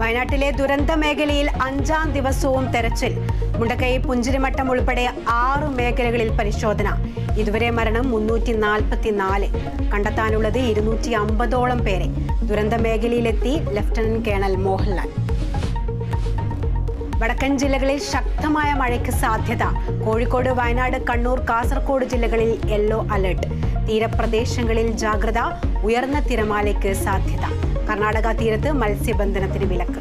വയനാട്ടിലെ ദുരന്ത മേഖലയിൽ അഞ്ചാം ദിവസവും തെരച്ചിൽ. മുണ്ടക്കൈ പുഞ്ചിരിമട്ടം ഉൾപ്പെടെ ആറ് മേഖലകളിൽ പരിശോധന. ഇതുവരെ മരണം മുന്നൂറ്റി നാൽപ്പത്തിനാല് കണ്ടെത്താനുള്ളത് ഇരുന്നൂറ്റി അമ്പതോളം പേരെ. ദുരന്ത മേഖലയിലെത്തി ലഫ്റ്റനന്റ് കേണൽ മോഹൻലാൽ. വടക്കൻ ജില്ലകളിൽ ശക്തമായ മഴയ്ക്ക് സാധ്യത. കോഴിക്കോട് വയനാട് കണ്ണൂർ കാസർഗോഡ് ജില്ലകളിൽ യെല്ലോ അലർട്ട്. തീരപ്രദേശങ്ങളിൽ ജാഗ്രത ഉയർന്ന തിരമാലയ്ക്ക് സാധ്യത. കർണാടക തീരത്ത് മത്സ്യബന്ധനത്തിന് വിലക്ക്.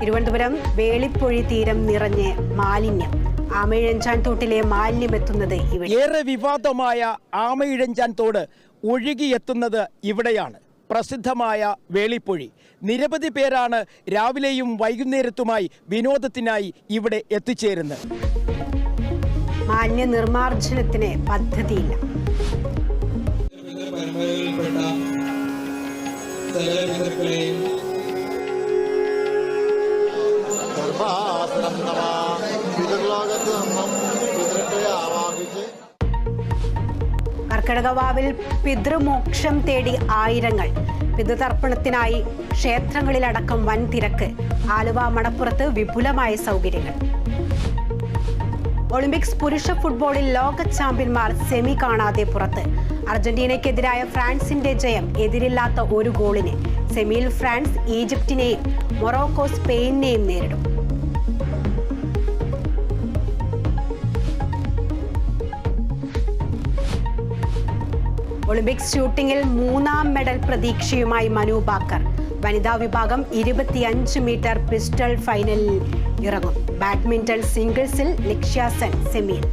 തിരുവനന്തപുരം വേളിപ്പൊഴി തീരം നിറഞ്ഞ് മാലിന്യം. ആമയിഴഞ്ചാൻ തോട്ടിലെ മാലിന്യം എത്തുന്നത് ഇവിടെ. ഏറെ വിവാദമായ ആമയിഴഞ്ചാൻ തോട് ഒഴുകിയെത്തുന്നത് ഇവിടെയാണ്. പ്രസിദ്ധമായ വേളിപ്പൊഴി. നിരവധി പേരാണ് രാവിലെയും വൈകുന്നേരത്തുമായി വിനോദത്തിനായി ഇവിടെ എത്തിച്ചേരുന്നത്. മാലിന്യ നിർമ്മാർജനത്തിന് പദ്ധതിയില്ല ഗർഭാസനം പിതൃലോകത്ത് നിന്നും പിതൃക്കളെ ആവാഹിച്ച് കർക്കിടകവാവിൽ പിതൃമോക്ഷം തേടി ആയിരങ്ങൾ. പിതൃതർപ്പണത്തിനായി ക്ഷേത്രങ്ങളിലടക്കം വൻ തിരക്ക് ആലുവ മണപ്പുറത്ത് വിപുലമായ സൗകര്യങ്ങൾ. ഒളിമ്പിക്സ് പുരുഷ ഫുട്ബോളിൽ ലോക ചാമ്പ്യന്മാർ സെമി കാണാതെ പുറത്ത്. അർജന്റീനയ്ക്കെതിരായ ഫ്രാൻസിന്റെ ജയം എതിരില്ലാത്ത ഒരു ഗോളിന്. സെമിയിൽ ഫ്രാൻസ് ഈജിപ്തിനെയും മൊറോക്കോ സ്പെയിനെയും നേരിടും. ഒളിമ്പിക്സ് ഷൂട്ടിംഗിൽ മൂന്നാം മെഡൽ പ്രതീക്ഷയുമായി മനു ബാക്കർ. വനിതാ വിഭാഗം ഇരുപത്തിയഞ്ച് മീറ്റർ പിസ്റ്റൾ ഫൈനലിൽ ഇറങ്ങും. ബാഡ്മിന്റൺ സിംഗിൾസിൽ ലക്ഷ്യ സെൻ സെമിയിൽ